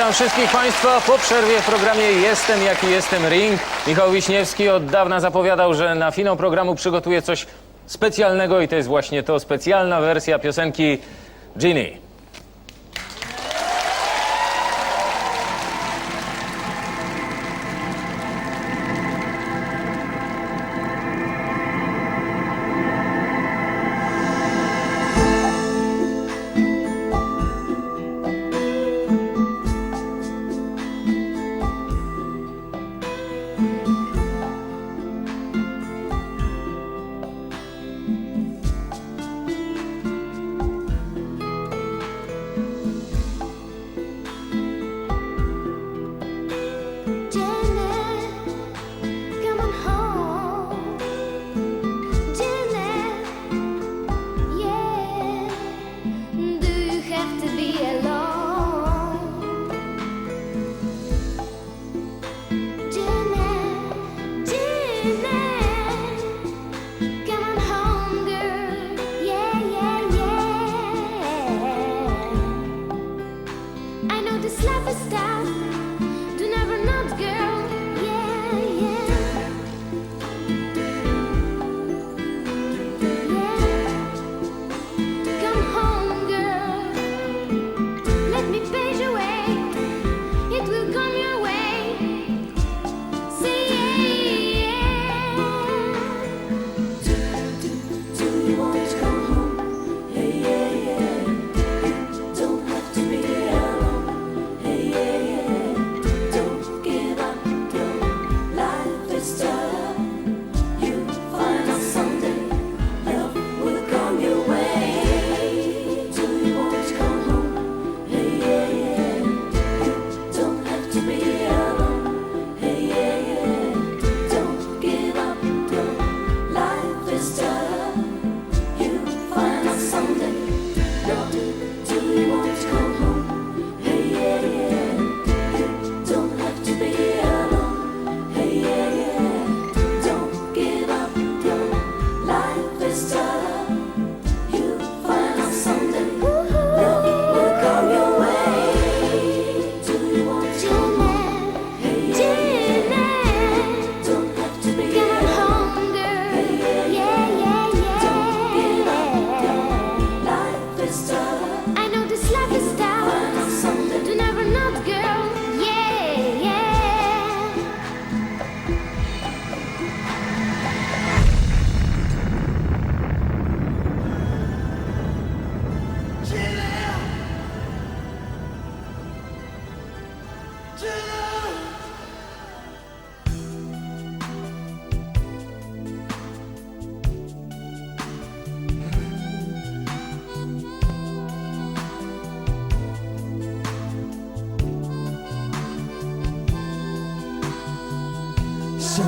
Witam wszystkich Państwa po przerwie w programie Jestem jaki jestem Ring. Michał Wiśniewski od dawna zapowiadał, że na finał programu przygotuje coś specjalnego i to jest właśnie to specjalna wersja piosenki Genie. never stop.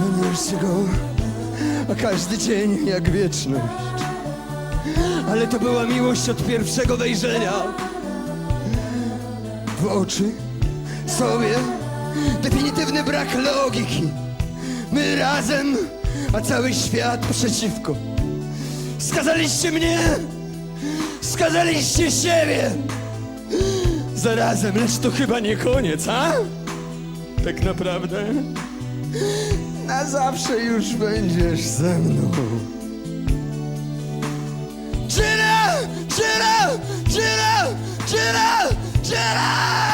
Miłość go a każdy dzień jak wieczność. Ale to była miłość od pierwszego wejrzenia w oczy sobie. Definitywny brak logiki. My razem, a cały świat przeciwko. Skazaliście mnie, skazaliście siebie. Zarazem, lecz to chyba nie koniec, a? Tak naprawdę na zawsze już będziesz ze mną. General! General! General! General! General!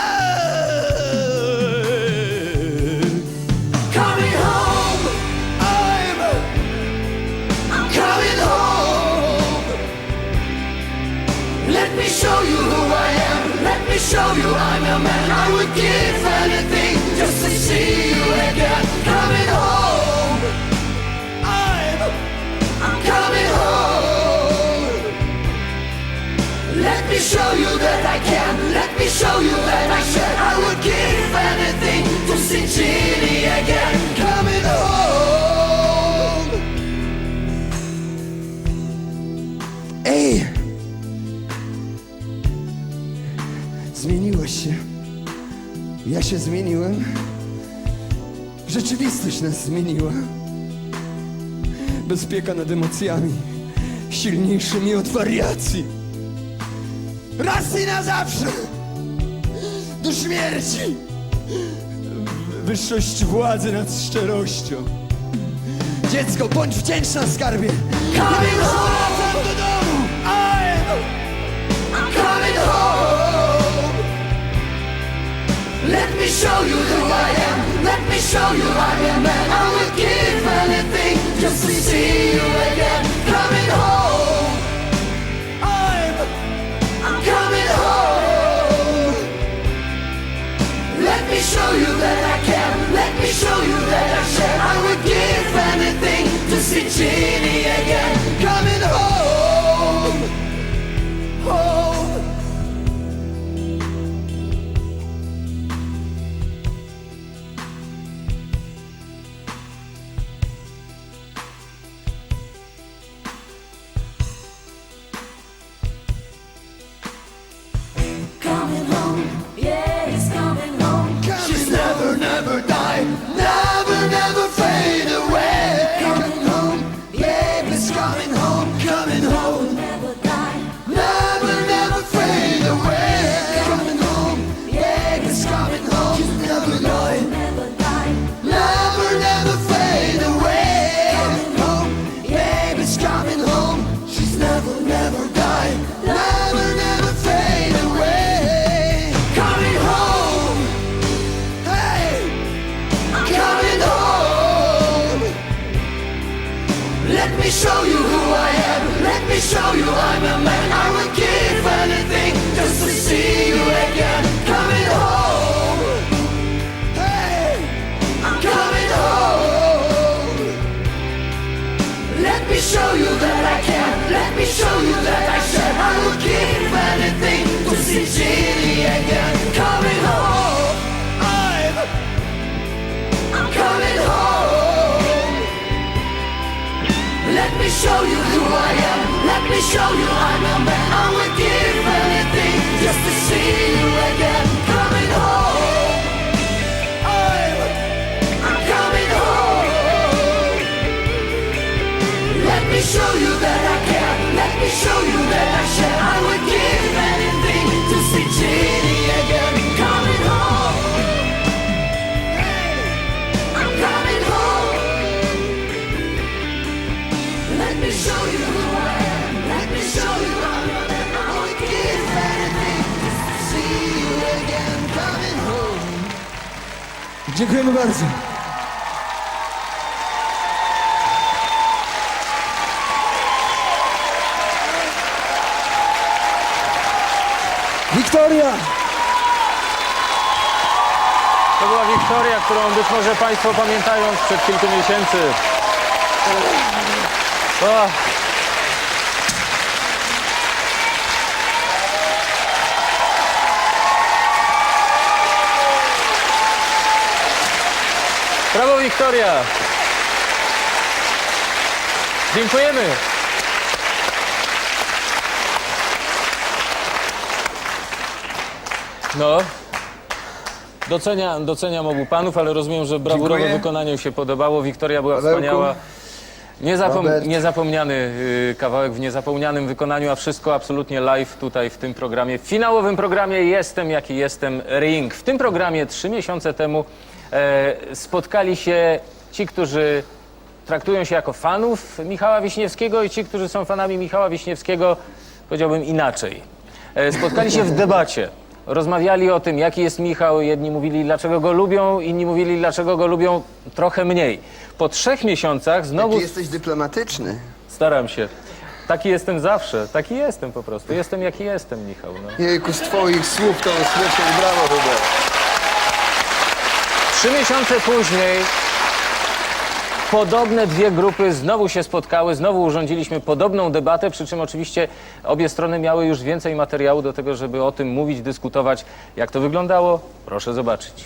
you! Zmieniłeś się. Ja się zmieniłem. Rzeczywistość nas zmieniła. Bezpieka nad emocjami. Silniejszymi od wariacji. Raz i na zawsze! Do śmierci. Wyższość władzy nad szczerością. Dziecko, bądź wdzięczna skarbie. Coming do domu. I'm coming home. Let me show you who I am. See me show you who I am. Let me show you I'm a man. I would give anything just to see you again. Coming home. Hey, I'm coming home. Let me show you that I can. Let me show you that I shall. I would give anything to see Ginny show you who I am. Let me show you I'm a man. I would give Dziękujemy bardzo. Wiktoria! To była Wiktoria, którą być może Państwo pamiętają sprzed kilku miesięcy. O, Brawo Wiktoria! Dziękujemy! No, Doceniam, doceniam obu panów, ale rozumiem, że brawurowe Dziękuję. wykonanie się podobało. Wiktoria była Pawełku. wspaniała. Niezapom Robert. niezapomniany y, kawałek w niezapomnianym wykonaniu, a wszystko absolutnie live tutaj w tym programie. W finałowym programie Jestem jaki jestem Ring. W tym programie trzy miesiące temu e, spotkali się ci, którzy traktują się jako fanów Michała Wiśniewskiego i ci, którzy są fanami Michała Wiśniewskiego, powiedziałbym inaczej. E, Spotkali się w debacie. Rozmawiali o tym, jaki jest Michał. Jedni mówili, dlaczego go lubią, inni mówili, dlaczego go lubią trochę mniej. Po trzech miesiącach znowu Jaki jesteś dyplomatyczny. staram się. Taki jestem zawsze. Taki jestem po prostu. Jestem jaki jestem, Michał. No. Jejku, z twoich słów to słyszę. Brawo, Hubert. Trzy miesiące później Podobne dwie grupy znowu się spotkały, znowu urządziliśmy podobną debatę, przy czym oczywiście obie strony miały już więcej materiału do tego, żeby o tym mówić, dyskutować. Jak to wyglądało? Proszę zobaczyć.